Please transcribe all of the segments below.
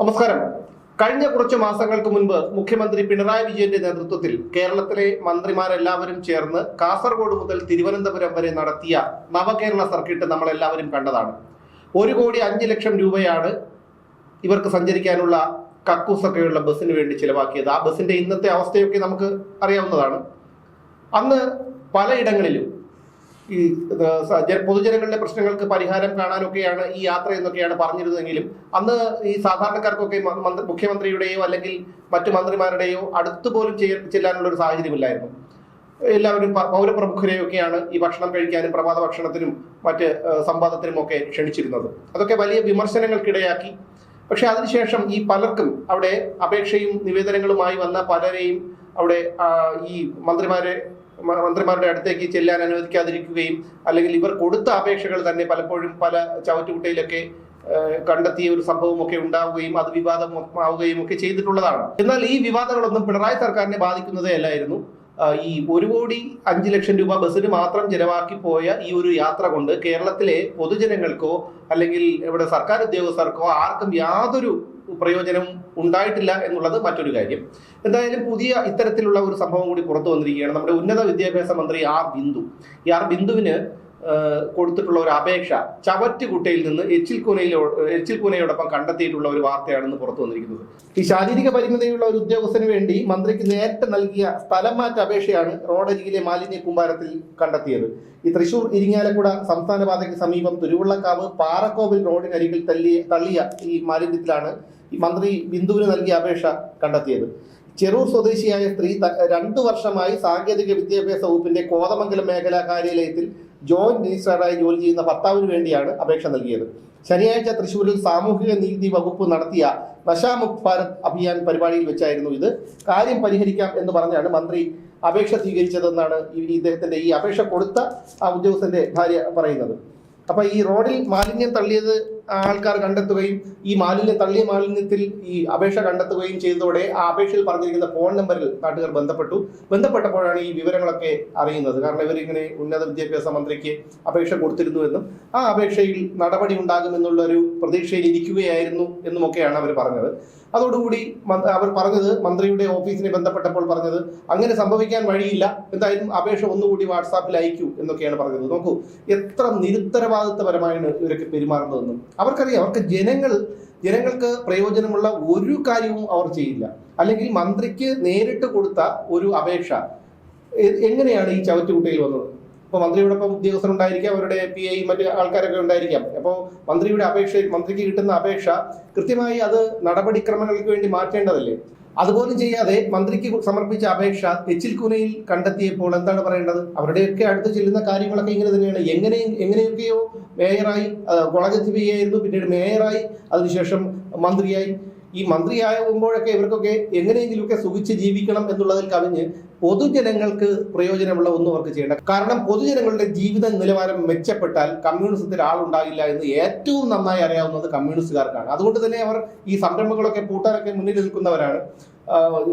നമസ്കാരം. കഴിഞ്ഞ കുറച്ച് മാസങ്ങൾക്ക് മുൻപ് മുഖ്യമന്ത്രി പിണറായി വിജയന്റെ നേതൃത്വത്തിൽ കേരളത്തിലെ മന്ത്രിമാരെല്ലാവരും ചേർന്ന് കാസർഗോഡ് മുതൽ തിരുവനന്തപുരം വരെ നടത്തിയ നവകേരള സർക്കിട്ട് നമ്മൾ എല്ലാവരും കണ്ടതാണ്. ഒരു കോടി അഞ്ച് ലക്ഷം രൂപയാണ് ഇവർക്ക് സഞ്ചരിക്കാനുള്ള കക്കൂസൊക്കെയുള്ള ബസ്സിന് വേണ്ടി ചിലവാക്കിയത്. ആ ബസ്സിന്റെ ഇന്നത്തെ അവസ്ഥയൊക്കെ നമുക്ക് അറിയാവുന്നതാണ്. അന്ന് പലയിടങ്ങളിലും ഈ പൊതുജനങ്ങളുടെ പ്രശ്നങ്ങൾക്ക് പരിഹാരം കാണാനൊക്കെയാണ് ഈ യാത്ര എന്നൊക്കെയാണ് പറഞ്ഞിരുന്നതെങ്കിലും അന്ന് ഈ സാധാരണക്കാർക്കൊക്കെ മുഖ്യമന്ത്രിയുടെയോ അല്ലെങ്കിൽ മറ്റു മന്ത്രിമാരുടെയോ അടുത്തുപോലും ചെല്ലാനുള്ള ഒരു സാഹചര്യമില്ലായിരുന്നു. എല്ലാവരും പൗരപ്രമുഖരെയൊക്കെയാണ് ഈ ഭക്ഷണം കഴിക്കാനും പ്രഭാത ഭക്ഷണത്തിനും മറ്റ് ഏഹ്, സംവാദത്തിനും ഒക്കെ ക്ഷണിച്ചിരുന്നത്. അതൊക്കെ വലിയ വിമർശനങ്ങൾക്കിടയാക്കി. പക്ഷെ അതിനുശേഷം ഈ പലർക്കും അവിടെ അപേക്ഷയും നിവേദനങ്ങളുമായി വന്ന പലരെയും അവിടെ ഈ മന്ത്രിമാരെ മന്ത്രിമാരുടെ അടുത്തേക്ക് ചെല്ലാൻ അനുവദിക്കാതിരിക്കുകയും അല്ലെങ്കിൽ ഇവർ കൊടുത്ത അപേക്ഷകൾ തന്നെ പലപ്പോഴും പല ചവറ്റുകുട്ടയിലൊക്കെ കണ്ടെത്തിയ ഒരു സംഭവമൊക്കെ ഉണ്ടാവുകയും അത് വിവാദമാവുകയും ഒക്കെ ചെയ്തിട്ടുള്ളതാണ്. എന്നാൽ ഈ വിവാദങ്ങളൊന്നും പിണറായി സർക്കാരിനെ ബാധിക്കുന്നതേ അല്ലായിരുന്നു. ഈ ഒരു കോടി അഞ്ച് ലക്ഷം രൂപ ബസ്സിന് മാത്രം ചെലവാക്കി പോയ ഈ ഒരു യാത്ര കൊണ്ട് കേരളത്തിലെ പൊതുജനങ്ങൾക്കോ അല്ലെങ്കിൽ ഇവിടെ സർക്കാർ ഉദ്യോഗസ്ഥർക്കോ ആർക്കും യാതൊരു പ്രയോജനവും ഉണ്ടായിട്ടില്ല എന്നുള്ളത് മറ്റൊരു കാര്യം. എന്തായാലും പുതിയ ഇത്തരത്തിലുള്ള ഒരു സംഭവം കൂടി പുറത്തു വന്നിരിക്കുകയാണ്. നമ്മുടെ ഉന്നത വിദ്യാഭ്യാസ മന്ത്രി ആർ ബിന്ദു. ഈ ആർ ബിന്ദുവിന് കൊടുത്തിട്ടുള്ള ഒരു അപേക്ഷ ചവറ്റുകുട്ടയിൽ നിന്ന് എച്ചിൽ എച്ചിൽക്കൂനയോടൊപ്പം എച്ചിൽ കൂനയോടൊപ്പം കണ്ടെത്തിയിട്ടുള്ള ഒരു വാർത്തയാണെന്ന് പുറത്തു വന്നിരിക്കുന്നത്. ഈ ശാരീരിക പരിമിതിയുള്ള ഒരു ഉദ്യോഗസ്ഥന് വേണ്ടി മന്ത്രിക്ക് നേരിട്ട് നൽകിയ സ്ഥലം മാറ്റ അപേക്ഷയാണ് റോഡരികിലെ മാലിന്യ കൂമ്പാരത്തിൽ കണ്ടെത്തിയത്. ഈ തൃശൂർ ഇരിങ്ങാലക്കുട സംസ്ഥാന പാതയ്ക്ക് സമീപം തിരുവള്ളക്കാവ് പാറക്കോവിൽ റോഡിനരികിൽ തള്ളിയ തള്ളിയ ഈ മാലിന്യത്തിലാണ് മന്ത്രി ബിന്ദുവിന് നൽകിയ അപേക്ഷ കണ്ടെത്തിയത്. ചെറൂർ സ്വദേശിയായ സ്ത്രീ രണ്ട് വർഷമായി സാങ്കേതിക വിദ്യാഭ്യാസ വകുപ്പിന്റെ കോതമംഗലം മേഖലാ കാര്യാലയത്തിൽ ജോയിന്റ് രജിസ്ട്രാറായി ജോലി ചെയ്യുന്ന ഭർത്താവിന് വേണ്ടിയാണ് അപേക്ഷ നൽകിയത്. ശനിയാഴ്ച തൃശൂരിൽ സാമൂഹിക നീതി വകുപ്പ് നടത്തിയ നശാമുക്ത് ഭാരത് അഭിയാൻ പരിപാടിയിൽ വെച്ചായിരുന്നു ഇത്. കാര്യം പരിഹരിക്കാം എന്ന് പറഞ്ഞാണ് മന്ത്രി അപേക്ഷ സ്വീകരിച്ചതെന്നാണ് ഇദ്ദേഹത്തിന്റെ ഈ അപേക്ഷ കൊടുത്ത ആ ഉദ്യോഗസ്ഥന്റെ ഭാര്യ പറയുന്നത്. അപ്പൊ ഈ റോഡിൽ മാലിന്യം തള്ളിയത് ആൾക്കാർ കണ്ടെത്തുകയും ഈ മാലിന്യം തള്ളിയ മാലിന്യത്തിൽ ഈ അപേക്ഷ കണ്ടെത്തുകയും ചെയ്തതോടെ ആ അപേക്ഷയിൽ പറഞ്ഞിരിക്കുന്ന ഫോൺ നമ്പറിൽ നാട്ടുകാർ ബന്ധപ്പെട്ടു. ബന്ധപ്പെട്ടപ്പോഴാണ് ഈ വിവരങ്ങളൊക്കെ അറിയുന്നത്. കാരണം ഇവരിങ്ങനെ ഉന്നത വിദ്യാഭ്യാസ മന്ത്രിക്ക് അപേക്ഷ കൊടുത്തിരുന്നുവെന്നും ആ അപേക്ഷയിൽ നടപടി ഉണ്ടാകുമെന്നുള്ളൊരു പ്രതീക്ഷയിൽ ഇരിക്കുകയായിരുന്നു എന്നുമൊക്കെയാണ് അവർ പറഞ്ഞത്. അതോടുകൂടി അവർ പറഞ്ഞത് മന്ത്രിയുടെ ഓഫീസിനെ ബന്ധപ്പെട്ടപ്പോൾ പറഞ്ഞത് അങ്ങനെ സംഭവിക്കാൻ വഴിയില്ല. എന്തായാലും അപേക്ഷ ഒന്നുകൂടി വാട്സാപ്പിൽ അയക്കൂ എന്നൊക്കെയാണ് പറഞ്ഞത്. നോക്കൂ എത്ര നിരുത്തരവാദിത്വപരമായാണ് ഇവരൊക്കെ പെരുമാറുന്നതെന്നും. അവർക്കറിയാം അവർക്ക് ജനങ്ങൾ ജനങ്ങൾക്ക് പ്രയോജനമുള്ള ഒരു കാര്യവും അവർ ചെയ്യില്ല. അല്ലെങ്കിൽ മന്ത്രിക്ക് നേരിട്ട് കൊടുത്ത ഒരു അപേക്ഷ എങ്ങനെയാണ് ഈ ചവറ്റുകുട്ടയിൽ വന്നത്? ഇപ്പോൾ മന്ത്രിയോടൊപ്പം ഉദ്യോഗസ്ഥരുണ്ടായിരിക്കാം അവരുടെ പി ഐ മറ്റ് ആൾക്കാരൊക്കെ ഉണ്ടായിരിക്കാം. അപ്പോൾ മന്ത്രിയുടെ അപേക്ഷ മന്ത്രിക്ക് കിട്ടുന്ന അപേക്ഷ കൃത്യമായി അത് നടപടിക്രമങ്ങൾക്ക് വേണ്ടി മാറ്റേണ്ടതല്ലേ? അതുപോലും ചെയ്യാതെ മന്ത്രിക്ക് സമർപ്പിച്ച അപേക്ഷ എച്ചിൽ കുനയിൽ കണ്ടെത്തിയപ്പോൾ എന്താണ് പറയേണ്ടത്? അവരുടെയൊക്കെ അടുത്ത് ചെല്ലുന്ന കാര്യങ്ങളൊക്കെ ഇങ്ങനെ തന്നെയാണ്. എങ്ങനെ എങ്ങനെയൊക്കെയോ മേയറായി കോളേജ് എത്തിപ്പിക്കുകയായിരുന്നു ആയിരുന്നു പിന്നീട് മേയറായി. അതിനുശേഷം മന്ത്രിയായി. ഈ മന്ത്രിയാകുമ്പോഴൊക്കെ ഇവർക്കൊക്കെ എങ്ങനെയെങ്കിലുമൊക്കെ സുഖിച്ച് ജീവിക്കണം എന്നുള്ളതിൽ കവിഞ്ഞ് പൊതുജനങ്ങൾക്ക് പ്രയോജനമുള്ള ഒന്നും അവർക്ക് ചെയ്യേണ്ട. കാരണം പൊതുജനങ്ങളുടെ ജീവിത നിലവാരം മെച്ചപ്പെട്ടാൽ കമ്മ്യൂണിസത്തിൽ ആളുണ്ടാകില്ല എന്ന് ഏറ്റവും നന്നായി അറിയാവുന്നത് കമ്മ്യൂണിസ്റ്റുകാർക്കാണ്. അതുകൊണ്ട് തന്നെ അവർ ഈ സംരംഭങ്ങളൊക്കെ പൂട്ടാനൊക്കെ മുന്നിൽ നിൽക്കുന്നവരാണ്.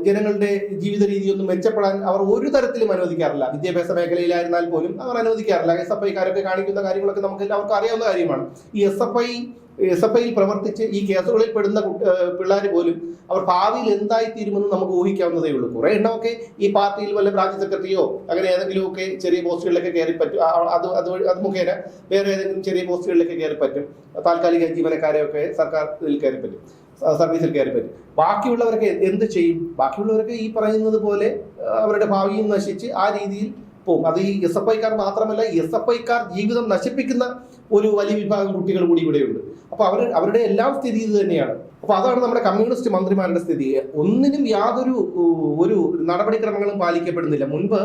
ജനങ്ങളുടെ ജീവിത രീതിയൊന്നും മെച്ചപ്പെടാൻ അവർ ഒരു തരത്തിലും അനുവദിക്കാറില്ല. വിദ്യാഭ്യാസ മേഖലയിലായിരുന്നാൽ പോലും അവർ അനുവദിക്കാറില്ല. എസ് എഫ് ഐക്കാരൊക്കെ കാണിക്കുന്ന കാര്യങ്ങളൊക്കെ നമുക്ക് എല്ലാവർക്കും അറിയാവുന്ന കാര്യമാണ്. ഈ S F I S F ഐയിൽ പ്രവർത്തിച്ച് ഈ കേസുകളിൽ പെടുന്ന പിള്ളേർ പോലും അവർ ഭാവിയിൽ എന്തായി തീരുമെന്ന് നമുക്ക് ഊഹിക്കാവുന്നതേ ഉള്ളൂ. കുറെ എണ്ണമൊക്കെ ഈ പാർട്ടിയിൽ വല്ല ബ്രാഞ്ച് സെക്രട്ടറിയോ അങ്ങനെ ഏതെങ്കിലുമൊക്കെ ചെറിയ പോസ്റ്റുകളിലൊക്കെ കയറി പറ്റും. അത് അത് അത് മുഖേന വേറെ ഏതെങ്കിലും ചെറിയ പോസ്റ്റുകളിലൊക്കെ കയറി പറ്റും. താൽക്കാലിക ജീവനക്കാരെയൊക്കെ സർക്കാർ കയറി പറ്റും. സർവീസിൽ കയറി പറ്റും. ബാക്കിയുള്ളവരൊക്കെ എന്ത് ചെയ്യും? ബാക്കിയുള്ളവരൊക്കെ ഈ പറയുന്നത് പോലെ അവരുടെ ഭാവിയും നശിച്ച് ആ രീതിയിൽ പോകും. അത് ഈ എസ് എഫ് ഐക്കാർ മാത്രമല്ല എസ് എഫ് ഐക്കാർ ജീവിതം നശിപ്പിക്കുന്ന ഒരു വലിയ വിഭാഗം കുട്ടികൾ കൂടി ഇവിടെയുണ്ട് അപ്പൊ അവർ അവരുടെ എല്ലാം സ്ഥിതി ഇത് തന്നെയാണ്. അപ്പൊ അതാണ് നമ്മുടെ കമ്മ്യൂണിസ്റ്റ് മന്ത്രിമാരുടെ സ്ഥിതി. ഒന്നിനും യാതൊരു ഒരു നടപടിക്രമങ്ങളും പാലിക്കപ്പെടുന്നില്ല. മുൻപ്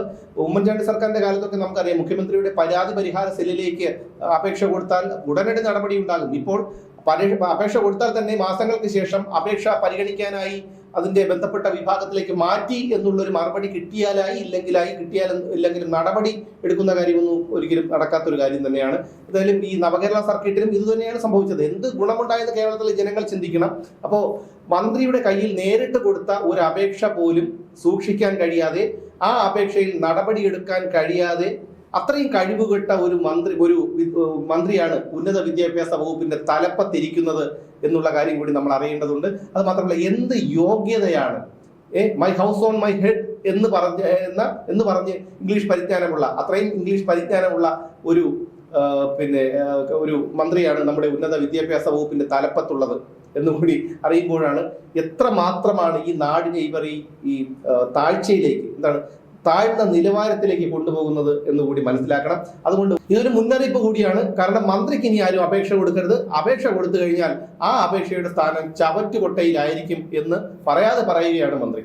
ഉമ്മൻചാണ്ടി സർക്കാരിന്റെ കാലത്തൊക്കെ നമുക്കറിയാം മുഖ്യമന്ത്രിയുടെ പരാതി പരിഹാര സെല്ലിലേക്ക് അപേക്ഷ കൊടുത്താൽ ഉടനടി നടപടി ഉണ്ടാകും. ഇപ്പോൾ അപേക്ഷ കൊടുത്താൽ തന്നെ മാസങ്ങൾക്ക് ശേഷം അപേക്ഷ പരിഗണിക്കാനായി അതിന്റെ ബന്ധപ്പെട്ട വിഭാഗത്തിലേക്ക് മാറ്റി എന്നുള്ളൊരു മറുപടി കിട്ടിയാലായി ഇല്ലെങ്കിലായി കിട്ടിയാൽ ഇല്ലെങ്കിലും നടപടി എടുക്കുന്ന കാര്യമൊന്നും ഒരിക്കലും നടക്കാത്തൊരു കാര്യം തന്നെയാണ്. എന്തായാലും ഈ നവകേരള സർക്കിട്ടിലും ഇത് തന്നെയാണ് സംഭവിച്ചത്. എന്ത് ഗുണമുണ്ടായെന്ന് കേരളത്തിലെ ജനങ്ങൾ ചിന്തിക്കണം. അപ്പോൾ മന്ത്രിയുടെ കയ്യിൽ നേരിട്ട് കൊടുത്ത ഒരു അപേക്ഷ പോലും സൂക്ഷിക്കാൻ കഴിയാതെ ആ അപേക്ഷയിൽ നടപടിയെടുക്കാൻ കഴിയാതെ അത്രയും കഴിവുകെട്ട ഒരു മന്ത്രി ഒരു മന്ത്രിയാണ് ഉന്നത വിദ്യാഭ്യാസ വകുപ്പിന്റെ തലപ്പത്തിരിക്കുന്നത് എന്നുള്ള കാര്യം കൂടി നമ്മൾ അറിയേണ്ടതുണ്ട്. അത് മാത്രമല്ല എന്ത് യോഗ്യതയാണ്? A my house on my head എന്ന് പറഞ്ഞ എന്ന എന്ന് പറഞ്ഞ് ഇംഗ്ലീഷ് പരിജ്ഞാനമുള്ള അത്രയും ഇംഗ്ലീഷ് പരിജ്ഞാനമുള്ള ഒരു പിന്നെ ഒരു മന്ത്രിയാണ് നമ്മുടെ ഉന്നത വിദ്യാഭ്യാസ വകുപ്പിന്റെ തലപ്പത്തുള്ളത് എന്നുകൂടി അറിയുമ്പോഴാണ് എത്ര മാത്രമാണ് ഈ നാടിനെ ഇവർ ഈ താഴ്ചയിലേക്ക് എന്താണ് താഴ്ന്ന നിലവാരത്തിലേക്ക് കൊണ്ടുപോകുന്നത് എന്ന് കൂടി മനസ്സിലാക്കണം. അതുകൊണ്ട് ഇതൊരു മുന്നറിയിപ്പ് കൂടിയാണ്. കാരണം മന്ത്രിക്ക് ഇനി ആരും അപേക്ഷ കൊടുക്കരുത്. അപേക്ഷ കൊടുത്തു കഴിഞ്ഞാൽ ആ അപേക്ഷയുടെ സ്ഥാനം ചവറ്റുകൊട്ടയിലായിരിക്കും എന്ന് പറയാതെ പറയുകയാണ് മന്ത്രി.